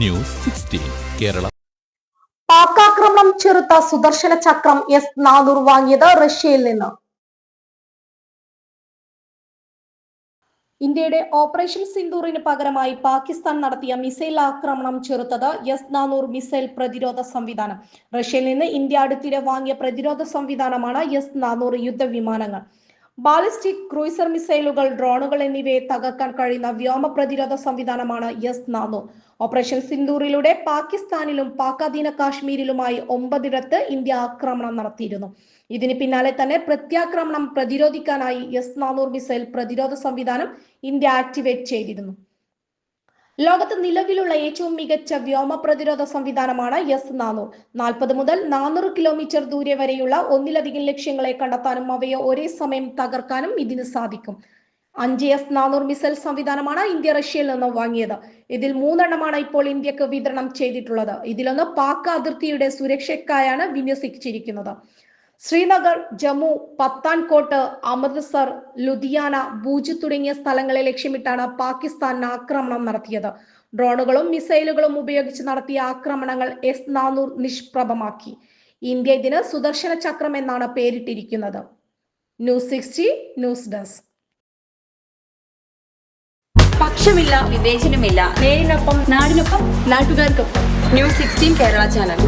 News sixteen Kerala. പാക്കാക്രമണം ചെറുത്ത Sudarshana Chakra S നാനൂർ വാങ്ങിയത് റഷ്യയിൽ നിന്ന്. ഇന്ത്യയുടെ ഓപ്പറേഷൻ സിന്ദൂറിന് പകരമായി പാകിസ്ഥാൻ നടത്തിയ മിസൈൽ ആക്രമണം ചെറുത്തത് എസ് നാനൂർ മിസൈൽ പ്രതിരോധ സംവിധാനം. റഷ്യയിൽ നിന്ന് ഇന്ത്യ അടുത്തിടെ വാങ്ങിയ പ്രതിരോധ സംവിധാനമാണ് എസ് നാനൂർ യുദ്ധവിമാനങ്ങൾ. ബാലിസ്റ്റിക് ക്രൂയിസർ മിസൈലുകൾ ഡ്രോണുകൾ എന്നിവയെ തകർക്കാൻ കഴിയുന്ന വ്യോമ പ്രതിരോധ സംവിധാനമാണ് എസ് നാനോ. ഓപ്പറേഷൻ സിന്ദൂറിലൂടെ പാകിസ്ഥാനിലും പാക്കാധീന കാശ്മീരിലുമായി ഒമ്പതിടത്ത് ഇന്ത്യ ആക്രമണം നടത്തിയിരുന്നു. ഇതിന് പിന്നാലെ തന്നെ പ്രത്യാക്രമണം പ്രതിരോധിക്കാനായി എസ് നാനൂർ മിസൈൽ പ്രതിരോധ സംവിധാനം ഇന്ത്യ ആക്ടിവേറ്റ് ചെയ്തിരുന്നു. ലോകത്ത് നിലവിലുള്ള ഏറ്റവും മികച്ച വ്യോമ പ്രതിരോധ സംവിധാനമാണ് എസ് നാനൂർ. നാൽപ്പത് മുതൽ നാനൂറ് കിലോമീറ്റർ ദൂരെ വരെയുള്ള ഒന്നിലധികം ലക്ഷ്യങ്ങളെ കണ്ടെത്താനും അവയെ ഒരേ സമയം തകർക്കാനും ഇതിന് സാധിക്കും. അഞ്ച് എസ് നാനൂറ് മിസൈൽ സംവിധാനമാണ് ഇന്ത്യ റഷ്യയിൽ നിന്ന് വാങ്ങിയത്. ഇതിൽ മൂന്നെണ്ണമാണ് ഇപ്പോൾ ഇന്ത്യയ്ക്ക് വിതരണം ചെയ്തിട്ടുള്ളത്. ഇതിലൊന്ന് പാക് അതിർത്തിയുടെ സുരക്ഷയ്ക്കായാണ് വിന്യസിച്ചിരിക്കുന്നത്. ശ്രീനഗർ ജമ്മു പത്താൻകോട്ട് അമൃത്സർ ലുധിയാന ഭൂജ് തുടങ്ങിയ സ്ഥലങ്ങളെ ലക്ഷ്യമിട്ടാണ് പാകിസ്ഥാൻ ആക്രമണം നടത്തിയത്. ഡ്രോണുകളും മിസൈലുകളും ഉപയോഗിച്ച് നടത്തിയ ആക്രമണങ്ങൾ എസ് നാനൂർ നിഷ്പ്രഭമാക്കി. ഇന്ത്യ ഇതിന് സുദർശന ചക്രം എന്നാണ് പേരിട്ടിരിക്കുന്നത്. News sixty news desk. പക്ഷമില്ല വിവേചനമില്ല. നേരിനൊപ്പം നാടിനൊപ്പം നാട്ടുകാർക്കൊപ്പം. News sixteen Kerala channel.